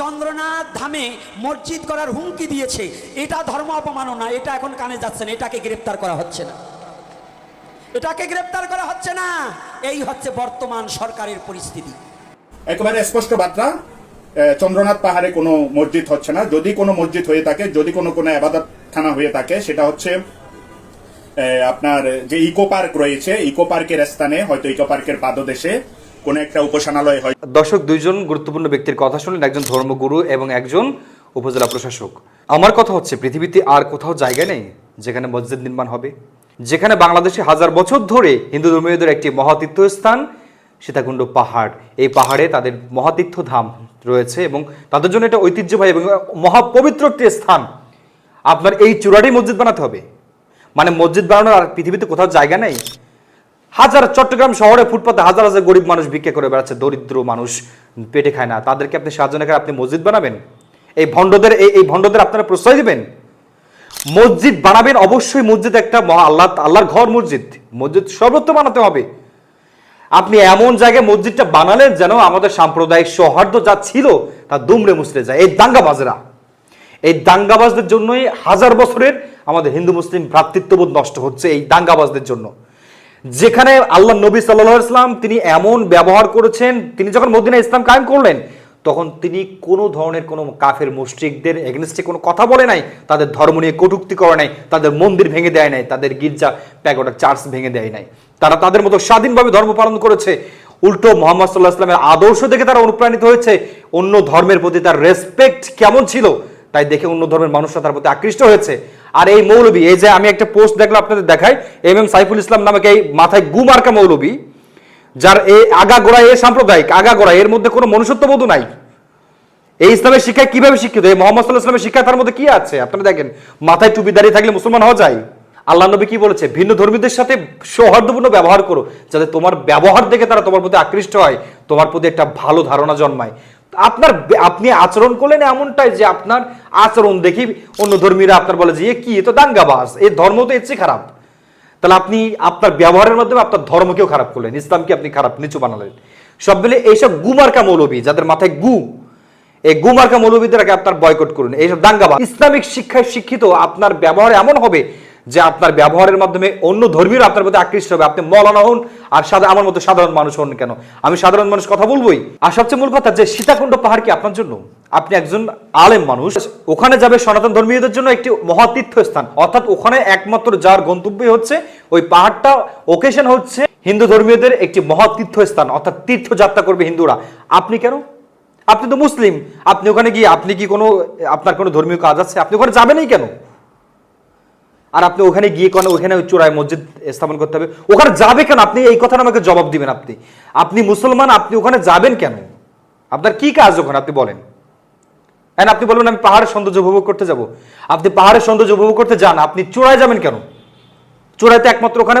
চন্দ্রনাথ ধামে মসজিদ করার হুমকি দিয়েছে। এটা ধর্ম অপমাননা, এটা এখন কানে যাচ্ছে না, এটাকে গ্রেপ্তার করা হচ্ছে না। এটাকে গ্রেপ্তার করা হচ্ছে না, এই হচ্ছে বর্তমান সরকারের পরিস্থিতি। একেবারে স্পষ্ট বার্তা চন্দ্রনাথ পাহাড়ে কোনো মসজিদ হচ্ছে না। যদি কোনো মসজিদ হয়ে থাকে, যদি কোনো কোনো আবাদত খানা হয়ে থাকে, সেটা হচ্ছে আপনার যে ইকো পার্ক রয়েছে, ইকো পার্কের স্থানে, হয়তো ইকো পার্কের পাদদেশে কোনো একটা উপাসনালয় হয়। দর্শক, দুইজন গুরুত্বপূর্ণ ব্যক্তির কথা শুনলেন, একজন ধর্মগুরু এবং একজন উপজেলা প্রশাসক। আমার কথা হচ্ছে, পৃথিবীতে আর কোথাও জায়গা নেই যেখানে মসজিদ নির্মাণ হবে। যেখানে বাংলাদেশে হাজার বছর ধরে হিন্দু ধর্মীয়দের একটি মহাতীর্থস্থান, সীতাকুণ্ড পাহাড়। এই পাহাড়ে তাদের মহাতীর্থ ধাম রয়েছে এবং তাদের জন্য এটা ঐতিহ্যবাহী এবং মহাপবিত্র একটি স্থান। আপনার এই চূড়াটাই মসজিদ বানাতে হবে। মানে মসজিদ বানানোর আর পৃথিবীতে কোথাও জায়গা নেই। হাজার চট্টগ্রাম শহরে ফুটপাতে হাজার হাজার গরিব মানুষ ভিক্ষা করে বেড়াচ্ছে, দরিদ্র মানুষ পেটে খায় না। তাদেরকে আপনি সাহায্য না করে আপনি মসজিদ বানাবেন? এই ভণ্ডদের, এই এই ভণ্ডদের আপনারা প্রশ্রয় দিবেন? মসজিদ বানাবেন অবশ্যই মসজিদ একটা আল্লাহ, আল্লাহর ঘর মসজিদ। মসজিদ সর্বত্র বানাতে হবে। আপনি এমন জায়গায় মসজিদটা বানালেন যেন আমাদের সাম্প্রদায়িক সৌহার্দ্য যা ছিল তা দুমড়ে মুচড়ে যায়। এই দাঙ্গাবাজরা, এই দাঙ্গাবাজদের জন্যই হাজার বছরের আমাদের হিন্দু মুসলিম ভ্রাতৃত্ববোধ নষ্ট হচ্ছে এই দাঙ্গাবাজদের জন্য। যেখানে আল্লাহ নবী সাল্লাহ ইসলাম তিনি এমন ব্যবহার করেছেন, তিনি যখন মদিনা ইসলাম কায়েম করলেন, তখন তিনি কোনো ধরনের কোনো কাফের মুশ্রিকদের এগেনস্টে কোনো কথা বলে নাই, তাদের ধর্ম নিয়ে কটুক্তি করে নাই, তাদের মন্দির ভেঙে দেয় নাই, তাদের গির্জা প্যাগোটা চার্চ ভেঙে দেয় নাই। তারা তাদের মতো স্বাধীনভাবে ধর্ম পালন করেছে। উল্টো মোহাম্মদ সাল্লাহ ইসলামের আদর্শ দেখে তারা অনুপ্রাণিত হয়েছে, অন্য ধর্মের প্রতি তার রেসপেক্ট কেমন ছিল, তাই দেখে অন্য ধর্মের মানুষরা তার প্রতি আকৃষ্ট হয়েছে। আর এই মৌলবী, এই যে আমি একটা পোস্ট দেখলাম আপনাদের দেখাই এম এম সাইফুল ইসলাম নামক এই মাথায় গু মার্কা মৌলবী, যার এই আগা গোড়া এ সাম্প্রদায়িক আগা গোড়া এর মধ্যে কোনো মনুষ্যত্ববোধ নাই। এই ইসলামের শিক্ষায় কীভাবে শিক্ষিত? এই মোহাম্মদ সাল্লাহ ইসলামের শিক্ষা তার মধ্যে কি আছে? আপনারা দেখেন, মাথায় টুপি দাঁড়িয়ে থাকলে মুসলমান হওয়া যায়। আল্লাহ নবী কি বলেছে? ভিন্ন ধর্মীদের সাথে সৌহার্দ্যপূর্ণ ব্যবহার করো, যাতে তোমার ব্যবহার দেখে তারা তোমার প্রতি আকৃষ্ট হয়, তোমার প্রতি একটা ভালো ধারণা জন্মায়। আপনার আপনি আচরণ করলেন এমনটাই যে আপনার আচরণ দেখি অন্য ধর্মীরা আপনার বলে যে কি? তো দাঙ্গাবাজ। এই ধর্ম তো এর খারাপ। তাহলে আপনি আপনার ব্যবহারের মাধ্যমে আপনার ধর্মকেও খারাপ করলেন, ইসলামকে আপনি খারাপ, নিচু বানালেন। সব মিলে এইসব গুমার্কা মৌলবী, যাদের মাথায় গু, এই গুমার্কা মৌলবীদেরকে আপনার বয়কট করুন। এইসব দাঙ্গাবাজ। ইসলামিক শিক্ষায় শিক্ষিত, আপনার ব্যবহার এমন হবে যে আপনার ব্যবহারের মাধ্যমে অন্য ধর্মীয় আপনার প্রতি আকৃষ্ট হবে। আপনি মলানা হন আর সাদা আমার মতো সাধারণ মানুষ হন কেন? আমি সাধারণ মানুষ কথা বলবোই। আর সবচেয়ে মূল কথা যে সীতাকুণ্ড পাহাড় কি আপনার জন্য? আপনি একজন আলেম মানুষ, ওখানে যাবে সনাতন ধর্মীয়দের জন্য একটি মহাতীর্থ স্থান অর্থাৎ ওখানে একমাত্র যার গন্তব্য হচ্ছে ওই পাহাড়টা। ওকেশন হচ্ছে হিন্দু ধর্মীয়দের একটি মহাতীর্থ স্থান অর্থাৎ তীর্থযাত্রা করবে হিন্দুরা। আপনি কেন? আপনি তো মুসলিম। আপনি ওখানে গিয়ে, আপনি কি কোনো, আপনার কোনো ধর্মীয় কাজ আছে? আপনি ওখানে যাবেনই কেন? আর আপনি ওখানে গিয়ে কোনো ওখানে চূড়ায় মসজিদ স্থাপন করতে হবে। ওখানে যাবে কেন? আপনি এই কথাটা আমাকে জবাব দিবেন আপনি। আপনি মুসলমান, আপনি ওখানে যাবেন কেন? আপনার কি কাজ ওখানে? আপনি বলেন। হ্যাঁ আপনি বলবেন, আমি পাহাড়ের সৌন্দর্য উপভোগ করতে যাব। আপনি পাহাড়ের সৌন্দর্য উপভোগ করতে যান, আপনি চূড়ায় যাবেন কেন? চূড়াইতে একমাত্র ওখানে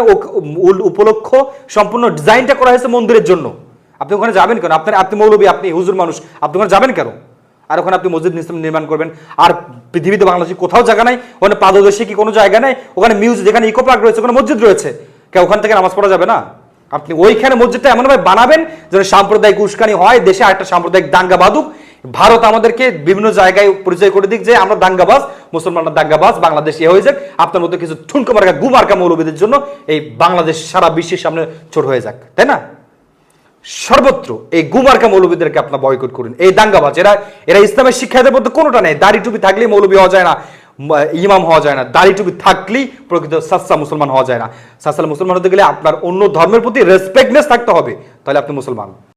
উপলক্ষ, সম্পূর্ণ ডিজাইনটা করা হয়েছে মন্দিরের জন্য। আপনি ওখানে যাবেন কেন? আপনার, আপনি মৌলবী, আপনি হুজুর মানুষ, আপনি ওখানে যাবেন কেন? আর ওখানে আপনি মসজিদ নির্মাণ করবেন। আর পৃথিবীতে বাংলাদেশে কোথাও জায়গা নাই, ওখানে পাদদেশে কি কোনো জায়গা নাই, ওখানে মিউজিক যেখানে ইকো পার্ক রয়েছে, ওখানে মসজিদ রয়েছে। কে ওখান থেকে নামাজ পড়া যাবে না? আপনি ওইখানে মসজিদটা এমনভাবে বানাবেন যেন সাম্প্রদায়িক উস্কানি হয়, দেশে আরেকটা সাম্প্রদায়িক দাঙ্গা বাদুক ভারত আমাদেরকে বিভিন্ন জায়গায় পরিচয় করে দিক যে আমরা দাঙ্গাবাজ, মুসলমানরা দাঙ্গাবাজ, বাংলাদেশ এ হয়ে যাক। আপনার মতো কিছু ঠুনকো মার্কা গু মৌলবীদের জন্য এই বাংলাদেশ সারা বিশ্বের সামনে ছোট হয়ে যাক, তাই না? সর্বত্র এই গুমার্কা মৌলবীদেরকে আপনার বয়কট করুন। এই দাঙ্গাবাজ, এরা এরা ইসলামের শিক্ষাদের মধ্যে কোনোটা নেই। দাড়ি টুপি থাকলেই মৌলবী হওয়া যায় না ইমাম হওয়া যায় না। দাড়ি টুপি থাকলেই প্রকৃত সাসা মুসলমান হওয়া যায় না। সাসাল মুসলমান হতে গেলে আপনার অন্য ধর্মের প্রতি রেসপেক্টনেস থাকতে হবে। তাহলে আপনি মুসলমান।